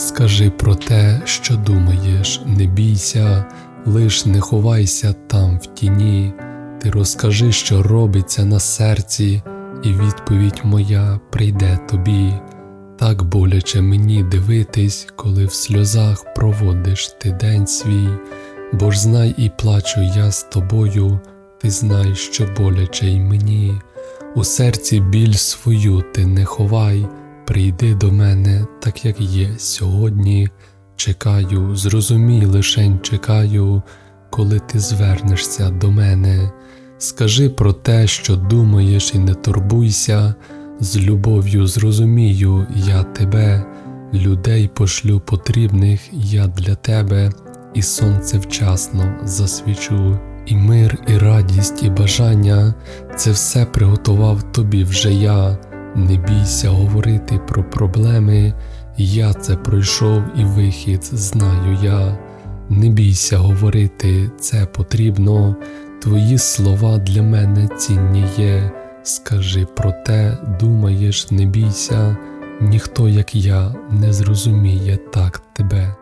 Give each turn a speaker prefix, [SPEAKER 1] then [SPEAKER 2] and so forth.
[SPEAKER 1] Скажи про те, що думаєш, не бійся, лиш не ховайся там в тіні. Ти розкажи, що робиться на серці, і відповідь моя прийде тобі. Так боляче мені дивитись, коли в сльозах проводиш ти день свій, бо ж знай і плачу я з тобою, ти знай, що боляче й мені. У серці біль свою ти не ховай, прийди до мене, так як є сьогодні. Чекаю, зрозумій лишень чекаю, коли ти звернешся до мене. Скажи про те, що думаєш, і не турбуйся, з любов'ю зрозумію я тебе, людей пошлю потрібних я для тебе, і сонце вчасно засвічу, і мир, і радість, і бажання це все приготував тобі вже я. Не бійся говорити про проблеми, я це пройшов і вихід знаю я. Не бійся говорити, це потрібно, твої слова для мене цінні є. Скажи про те, думаєш, не бійся, ніхто, як я, не зрозуміє так тебе.